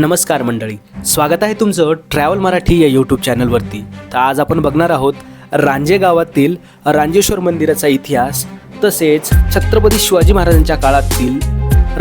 नमस्कार मंडळी. स्वागत आहे तुमचं ट्रॅव्हल मराठी या यूट्यूब चॅनलवरती तर आज आपण बघणार आहोत रांजे गावातील रांजेश्वर मंदिराचा इतिहास तसेच छत्रपती शिवाजी महाराजांच्या काळातील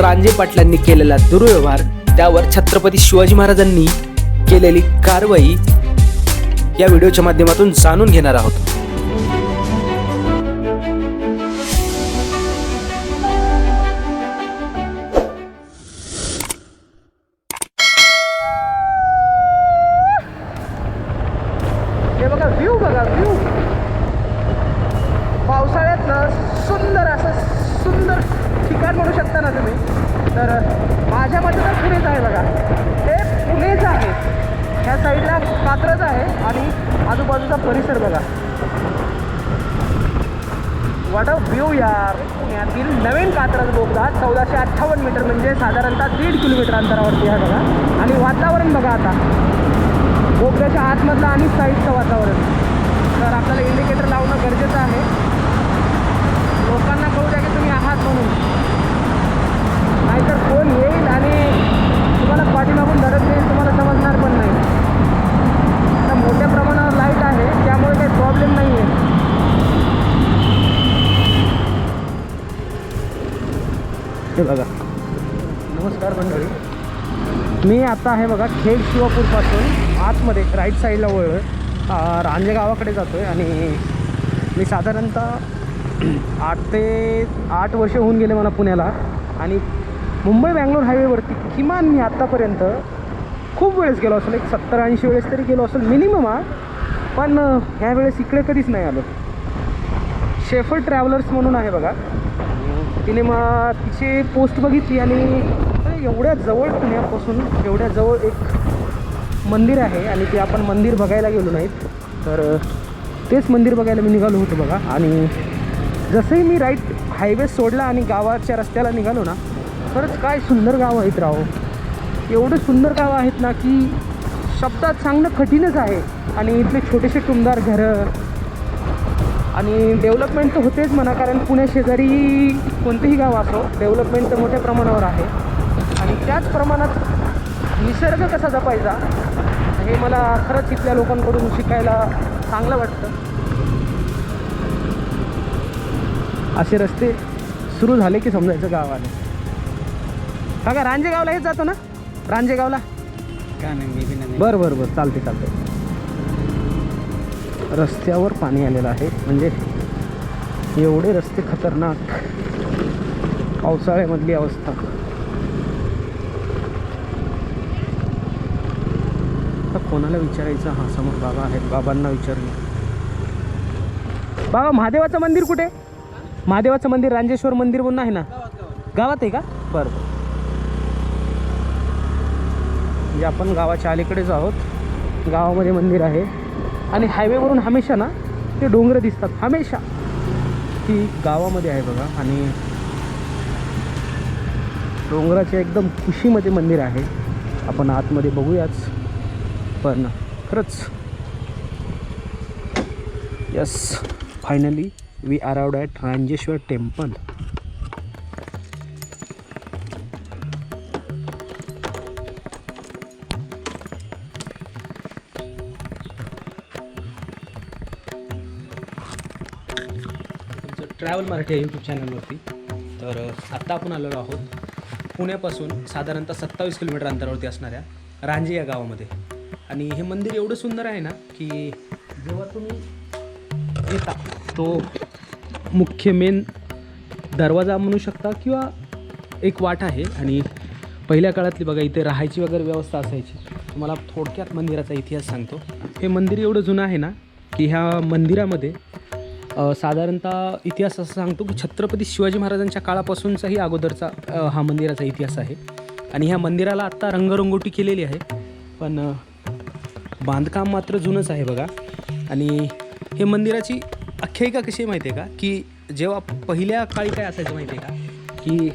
रांजे पाटलांनी केलेला दुर्व्यवहार त्यावर छत्रपती शिवाजी महाराजांनी केलेली कारवाई या व्हिडिओच्या माध्यमातून जाणून घेणार आहोत. वॉट पुण्यातील नवीन कात्रज बोगदा चौदाशे अठ्ठावन्न मीटर म्हणजे साधारणतः दीड किलोमीटर अंतरावरती आहे बघा. आणि वातावरण बघा आता. बोगद्याच्या आतमधलं आणि साईडचं वातावरण. तर आपल्याला इंडिकेटर लावणं गरजेचं आहे. लोकांना कळू द्या की तुम्ही आहात म्हणून. नाहीतर फोन येईल आणि तुम्हाला पाठीमागून धडक देईल तुम्हाला समजणार पण नाही. आता मोठ्या प्रमाणावर लाइट आहे त्यामुळे काही प्रॉब्लेम नाही हे बघा. नमस्कार मंडळी. मी आता आहे बघा खेड शिवापूरपासून आतमध्ये राईट साईडला वळलं अं, रांजे गावाकडे जातो आहे आणि मी साधारणतः आठ ते आठ वर्ष होऊन गेले मला पुण्याला. आणि मुंबई बँगलोर हायवेवरती किमान मी आत्तापर्यंत खूप वेळेस गेलो असेल. एक सत्तर ऐंशी वेळेस तरी गेलो असेल मिनिमम हा. पण अं, ह्या वेळेस इकडे कधीच नाही आलो. शेफर ट्रॅव्हलर्स म्हणून आहे बघा. तिने मग तिची पोस्ट बघितली आणि एवढ्या जवळ पुण्यापासून एवढ्या जवळ एक मंदिर आहे आणि ते आपण मंदिर बघायला गेलो नाहीत. तर तेच मंदिर बघायला मी निघालो होतो बघा. आणि जसंही मी राईट हायवे सोडला आणि गावाच्या रस्त्याला निघालो ना खरंच काय सुंदर गाव आहेत राव. एवढे सुंदर गाव आहेत ना की शब्दात सांगणं कठीणच आहे. आणि इथले छोटेसे टुमदार घरं आणि डेव्हलपमेंट तर होतेच म्हणा कारण पुण्या शेजारी कोणतेही गाव असो डेव्हलपमेंट तर मोठ्या प्रमाणावर आहे. आणि त्याच प्रमाणात निसर्ग कसा जपायचा हे मला खरंच इथल्या लोकांकडून शिकायला चांगलं वाटतं. असे रस्ते सुरू झाले की समजायचं गाव आले का का रांजेगावला हेच जातो ना? रांजेगावला? काय नाही बरं बरं बरं. चालते चालते रस्त्यावर पाणी आलेलं आहे. म्हणजे एवढे रस्ते खतरनाक. पावसाळ्यामधली अवस्था. आता कोणाला विचारायचं? हा समोर बाबा आहेत. बाबांना विचारले बाबा महादेवाचं मंदिर कुठे? महादेवाचं मंदिर रांजेश्वर मंदिर म्हणून आहे ना? गावात आहे का? बरं बरं. म्हणजे आपण गावाच्या अलीकडेच आहोत. गावामध्ये मंदिर आहे. आणि हायवेवरून हमेशा ना ते डोंगरं दिसतात. हमेशा. ती गावामध्ये आहे बघा आणि डोंगराच्या एकदम खुशीमध्ये मंदिर आहे. आपण आतमध्ये बघूयाच. पण खरंच yes finally we arrived at Ranjeshwar temple travel Marathi या यूट्यूब चॅनलवरती तर आत्ता आपण आलेलो आहोत पुण्यापासून साधारणतः सत्तावीस किलोमीटर अंतरावरती असणाऱ्या रांजे या गावामध्ये. आणि हे मंदिर एवढं सुंदर आहे ना की जेव्हा तुम्ही येता तो मुख्य मेन दरवाजा म्हणू शकता किंवा एक वाट आहे. आणि पहिल्या काळातली बघा इथे राहायची वगैरे व्यवस्था असायची. तुम्हाला थोडक्यात मंदिराचा इतिहास सांगतो. हे मंदिर एवढं जुनं आहे ना की ह्या मंदिरामध्ये साधारणतः इतिहास असं सांगतो की छत्रपती शिवाजी महाराजांच्या काळापासूनचाही अगोदरचा हा मंदिराचा इतिहास आहे. आणि ह्या मंदिराला आत्ता रंगरंगोटी केलेली आहे. पण बांधकाम मात्र जुनंच आहे बघा. आणि हे मंदिराची आख्यायिका कशी आहे माहिती आहे का? की जेव्हा पहिल्या काळी काय असायचं माहिती आहे का? की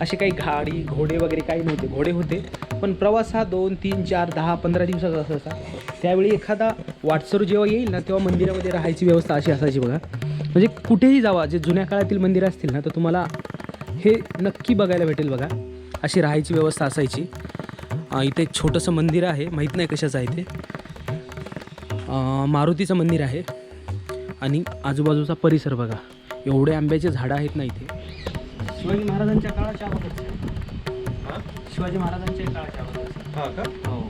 असे काही गाडी घोडे वगैरे काही नव्हते. घोडे होते. पण प्रवास हा दोन तीन चार दहा पंधरा दिवसाचा असायचा. त्यावेळी एखादा वाटसरू जेव्हा येईल ना तेव्हा मंदिरामध्ये राहायची व्यवस्था अशी असायची बघा. म्हणजे कुठेही जावा जे जुन्या काळातील मंदिरं असतील ना तर तुम्हाला हे नक्की बघायला भेटेल बघा. अशी राहायची व्यवस्था असायची. इथे एक छोटंसं मंदिर आहे माहीत नाही कशाचं आहे ते. मारुतीचं मंदिर आहे. आणि आजूबाजूचा परिसर बघा. एवढे आंब्याचे झाडं आहेत ना इथे. शिवाजी महाराजांच्या काळाच्या शिवाजी महाराजांच्या काळाच्या हा का? हो.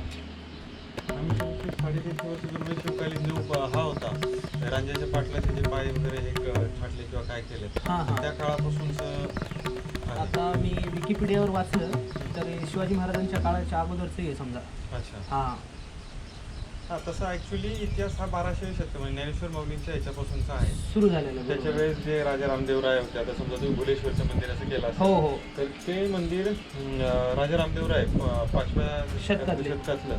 आम्ही साडेतीनशे वर्ष पूर्वी शिवकालीन जो प- हा होता त्या रांजाच्या पाटलाचे जे पाय वगैरे हे क- छाटले किंवा काय केले हां हां. त्या काळापासूनच आहे. आता मी विकिपीडियावर वाचलं तर हे शिवाजी महाराजांच्या काळाच्या अगोदरचं आहे समजा. अच्छा. हां. हा तसा ऍक्च्युली इतिहास हा बाराशे शतक म्हणजे ज्ञानेश्वर माऊलींच्या ह्याच्यापासूनचा आहे सुरू झालेलं आहे, त्याच्या. वेळेस जे राजा रामदेवराय होते आता समजा तुम्ही भुलेश्वरचं मंदिर असं केलं हो असेल हो तर ते मंदिर अं, राजा रामदेवराय प- पाचव्या शतकातले. शतकातलं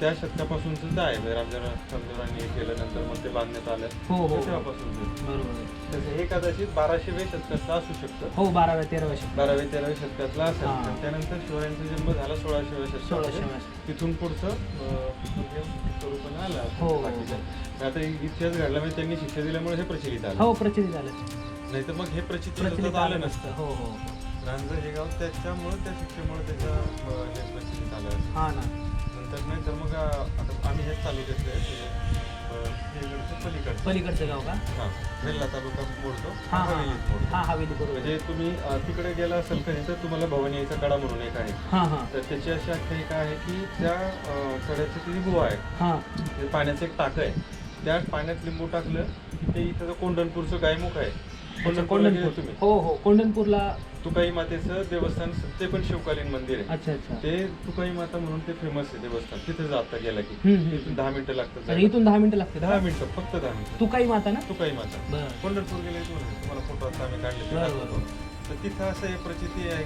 त्या शतकापासूनच आहे. म्हणजे रामदेव रामदेवरांनी हे केलं नंतर मग ते बांधण्यात आलं हो, हो. तेव्हापासूनच बरोबर आहे. तर हे कदाचित बाराशेव्या शतकातलं असू शकतं. हो बाराव्या तेराव्या शतकात. बाराव्या तेराव्या शतकातला असेल. हा. त्यानंतर शिवरायांचा जन्म झाला सोळाशेव्या शतकात सोळाशेव्या तिथून पुढचं अं, म्हणजे स्वरूपानं आलं. हो, हो. बाकीचं. आता इतिहास घडला म्हणजे त्यांनी शिक्षा दिल्यामुळे हे प्रचलित आलं. हो प्रचिती झालं नाही तर मग हे प्रचिती प्रचलित आलं नसतं. हो हो रांजण हे. गाव त्याच्यामुळे त्या शिक्षेमुळे त्याच्या अं, हे प्रचलित आलं. हां ना. नंतर नाही तर मग आता आम्ही हेच तालुक्यातले आहे, ते, अं, इकडचं पलीकडचं. पलीकडचं गाव का? हा वेल्हा तालुका मोडतो. हां हां हवेलीत मोडतो. हां हवेली बरोबर. म्हणजे तुम्ही अं, तिकडे गेला असेल कधी तर तुम्हाला भवानी याचा कडा म्हणून एक आहे. हां हां. तर त्याची अशी आख्यायिका आहे की त्या अं, कड्याची गुहा आहे. हां. ते पाण्याचं एक टाकं आहे. त्या पाण्यात लिंबू टाकलं की ते इथं जो कोंढणपूरचं गायमुख आहे. कोंढणपूरला गेले कोंढणपूर तुम्ही? हो हो कोंढणपूरला तुकाई मातेचं देवस्थान ते पण शिवकालीन मंदिर आहे. अच्छा अच्छा. ते तुकाई माता म्हणून ते फेमस आहे देवस्थान. तिथे जाता गेला की. हम्म, हम्म. तिथून दहा मिनिटं लागतात आणि जायला. इथून दहा मिनिटं लागते दहा मिनिटं फक्त दहा मिनिटं. तू काही माता ना? तुकाई माता. बरं. पंढरपूर गेले. तुम्हाला? फोटो आता आम्ही काढले ते बरं, दाखवतो. तिथं असं एक प्रचिती आहे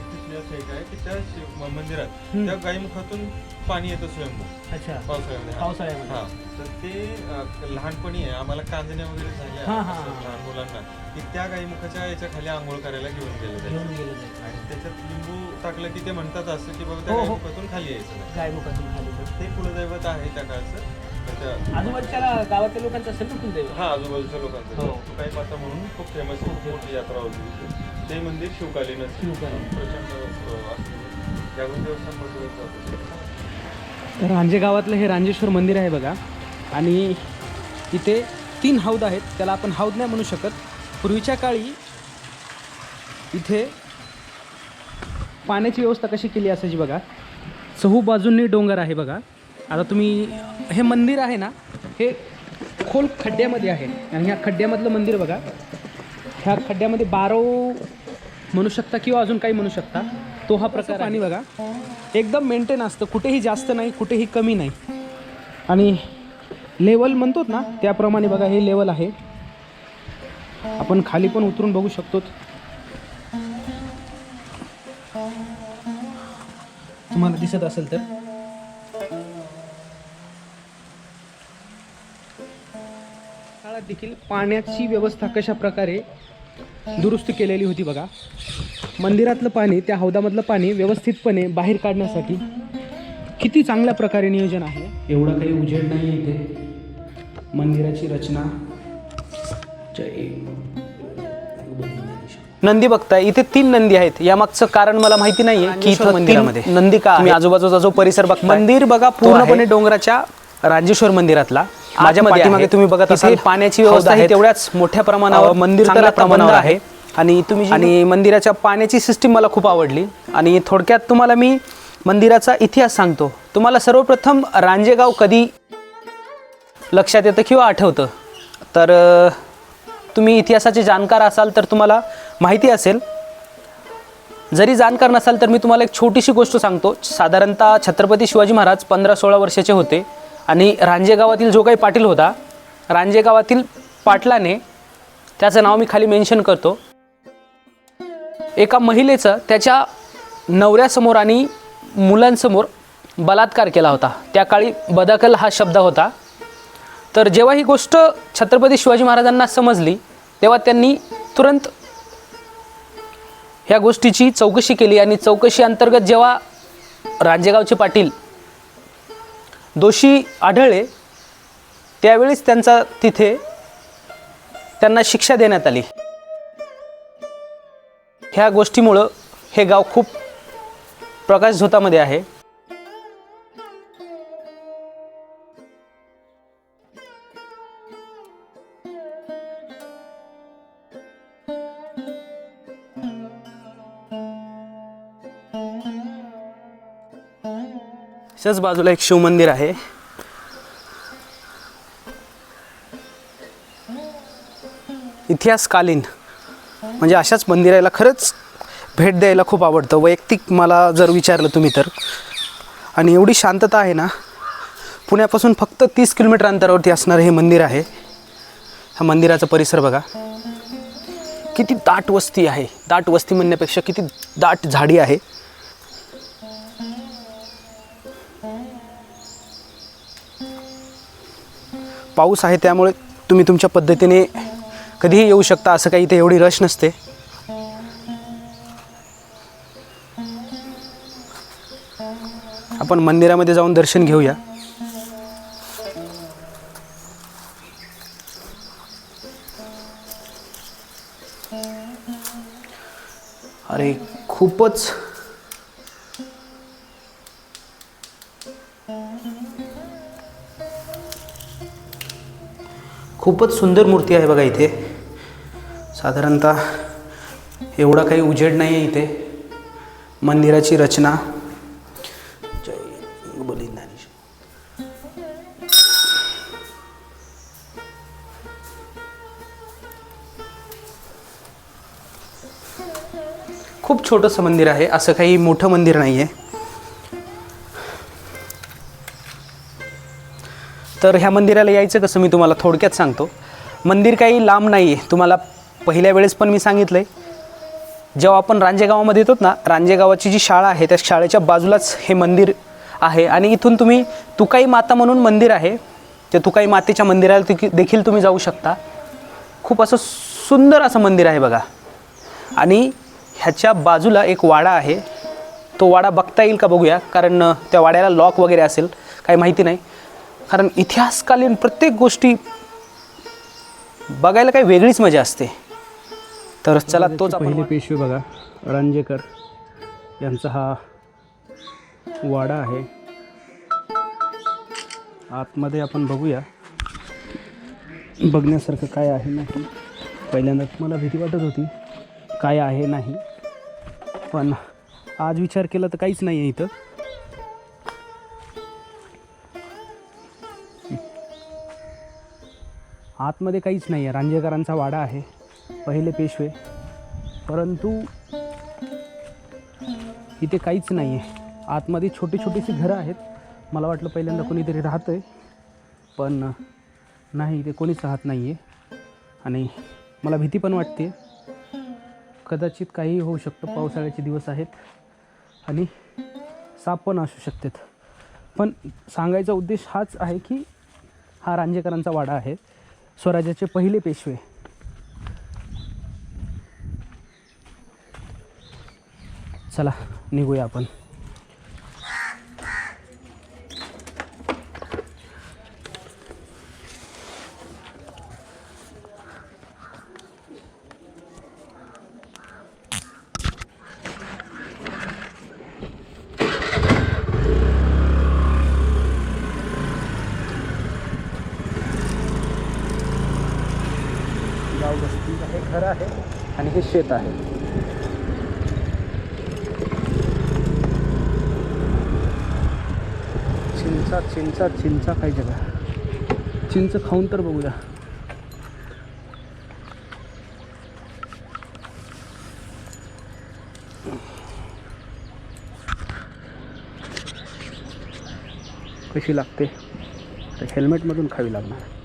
एक आहे की त्या शिव म- मंदिरात हम्म. त्या गायमुखातून पाणी येतं स्वयंभू अच्छा पावसाळ्यामध्ये हा. पावसाळ्यामध्ये. हा तर ते अं, लहानपणी आहे आम्हाला कांदण्या वगैरे झाल्या हा, हा, असं हा. लहान मुलांना की त्या गायमुखाच्या याच्या खाली आंघोळ करायला घेऊन गेले घेऊन त्याच्यात. गेलं जाईल आणि त्याच्यात लिंबू टाकलं की ते म्हणतात असं की बाबा त्या हो, हो. गायमुखातून खाली यायचं नाही गायमुखातून खाली तर ते कुलदैवत आहे त्या काळचं तर त्या- आजूबाजूच्या गावातल्या लोकांचं असेल ना कुलदैवत हा आजूबाजूच्या लोकांचं हो. तुकाई माता म्हणून खूप फेमस खूप मोठी यात्रा होती तिथे. ते मंदिर आहे. शिवकालीन. प्रचंड अं, असं जागृत देवस्थान म्हटलं जातं. तर रांजे गावातलं हे रांजेश्वर मंदिर आहे बघा. आणि इथे तीन हौद आहेत. त्याला आपण हौद नाही म्हणू शकत. पूर्वीच्या काळी इथे पाण्याची व्यवस्था कशी केली असायची बघा. चहू बाजूंनी डोंगर आहे बघा. आता तुम्ही हे मंदिर आहे ना हे खोल खड्ड्यामध्ये आहे. आणि ह्या खड्ड्यामधलं मंदिर बघा. ह्या खड्ड्यामध्ये बारो म्हणू शकता किंवा अजून काही म्हणू शकता तो हा प्रकार आणि बघा. एकदम मेंटेन असतं. कुठेही जास्त नाही कुठेही कमी नाही. आणि लेवल म्हणतो ना त्याप्रमाणे बघा हे लेवल आहे. आपण खाली पण उतरून बघू शकतो. तुम्हाला दिसत असेल तर. काळात देखील पाण्याची व्यवस्था कशा प्रकारे दुरुस्त केलेली होती बघा. मंदिरातलं पाणी त्या हौदामधलं पाणी व्यवस्थितपणे बाहेर काढण्यासाठी किती चांगल्या प्रकारे नियोजन आहे. एवढं काही उजेड नाही इथे. मंदिराची रचना. जय. नंदी बघताय इथे तीन नंदी आहेत. यामागचं कारण मला माहिती नाहीये की इथं मंदिरामध्ये. नंदी का आजूबाजूचा जो परिसर बघ मंदिर बघा पूर्णपणे डोंगराच्या राजेश्वर मंदिरातला. माझ्या पाठीमागे तुम्ही बघत असाल पाण्याची व्यवस्था आहे तेवढ्याच मोठ्या प्रमाणावर मंदिर तर प्रमाणावर आहे. आणि तुम्ही आणि मंदिराच्या पाण्याची सिस्टीम मला खूप आवडली. आणि थोडक्यात तुम्हाला मी मंदिराचा इतिहास सांगतो. तुम्हाला सर्वप्रथम रांजेगाव कधी लक्षात येतं किंवा आठवतं? तर तुम्ही इतिहासाचे जाणकार असाल तर तुम्हाला माहिती असेल. जरी जाणकार नसाल तर मी तुम्हाला एक छोटीशी गोष्ट सांगतो. साधारणतः छत्रपती शिवाजी महाराज पंधरा सोळा वर्षाचे होते. आणि रांजे गावातील जो काही पाटील होता रांजे गावातील पाटलाने त्याचं नाव मी खाली मेन्शन करतो. एका महिलेचं त्याच्या नवऱ्यासमोर आणि मुलांसमोर बलात्कार केला होता. त्या काळी बदकल हा शब्द होता. तर जेव्हा ही गोष्ट छत्रपती शिवाजी महाराजांना समजली तेव्हा त्यांनी तुरंत ह्या गोष्टीची चौकशी केली आणि चौकशी अंतर्गत जेव्हा रांजेगावचे पाटील दोषी आढळले त्यावेळीच त्यांचा तिथे त्यांना शिक्षा देण्यात आली. ह्या गोष्टीमुळं हे गाव खूप प्रकाशझोतामध्ये आहे. त्याच्याच बाजूला एक शिवमंदिर आहे. इतिहासकालीन म्हणजे अशाच मंदिराला खरंच भेट द्यायला खूप आवडतं. वैयक्तिक मला जर विचारलं तुम्ही तर. आणि एवढी शांतता आहे ना पुण्यापासून फक्त तीस किलोमीटर अंतरावरती असणारं हे मंदिर आहे. ह्या मंदिराचा परिसर बघा. किती दाट वस्ती आहे. दाट वस्ती म्हणण्यापेक्षा किती दाट झाडी आहे. पाऊस आहे त्यामुळे तुम्ही तुमच्या पद्धतीने कधीही येऊ शकता असं काही इथे एवढी रश नसते. आपण मंदिरामध्ये जाऊन दर्शन घेऊया. अरे खूपच. खूपच सुंदर मूर्ती आहे बघा इथे. साधारणतः एवढा काही उजेड नाही आहे इथे. मंदिराची रचना. जय खूप छोटंसं मंदिर आहे. असं काही मोठं मंदिर नाही आहे तर ह्या मंदिराला यायचं कसं मी तुम्हाला थोडक्यात सांगतो. मंदिर काही लांब नाही आहे तुम्हाला पहिल्या वेळेस पण मी सांगितलं आहे जेव्हा आपण रांजेगावामध्ये येतो ना रांजेगावाची जी शाळा आहे त्या शाळेच्या बाजूलाच हे मंदिर आहे. आणि इथून तुम्ही तुकाई माता म्हणून मंदिर आहे. त्या तुकाई मातेच्या मंदिराला देखील तुम्ही जाऊ शकता. खूप असं सुंदर असं मंदिर आहे बघा. आणि ह्याच्या बाजूला एक वाडा आहे. तो वाडा बघता येईल का बघूया. कारण त्या वाड्याला लॉक वगैरे असेल. काही माहिती नाही. कारण इतिहासकालीन प्रत्येक गोष्टी बघायला काही वेगळीच मजा असते. तर चला तोच पहिले पेशवे बघा. रांजेकर यांचा हा वाडा आहे. आतमध्ये आपण बघूया. बघण्यासारखं काय आहे नाही. पहिल्यांदा मला भीती वाटत होती काय आहे नाही. पण आज विचार केला तर काहीच नाही आहे इथं. आतमध्ये काहीच नाही आहे. रांजेकरांचा वाडा आहे पहिले पेशवे. परंतु इथे काहीच नाही आहे. आतमध्ये छोटी छोटीशी घरं आहेत. मला वाटलं पहिल्यांदा कोणीतरी राहतं आहे पण नाही इथे कोणीच राहत नाही आहे आणि मला भीती पण वाटते. कदाचित काहीही होऊ शकतं. पावसाळ्याचे दिवस आहेत आणि साप पण असू शकतात. पण सांगायचा उद्देश हाच आहे की हा रांजेकरांचा वाडा आहे. स्वराज्याचे पहिले पेशवे. चला निघूया आपण गाव वस्ती आहे घर आहे आणि हे शेत आहे. चिंचा चिंचा चिंचा खायच्या का चिंच खाऊन तर बघूया. कशी लागते? तर हेल्मेटमधून खावी लागणार.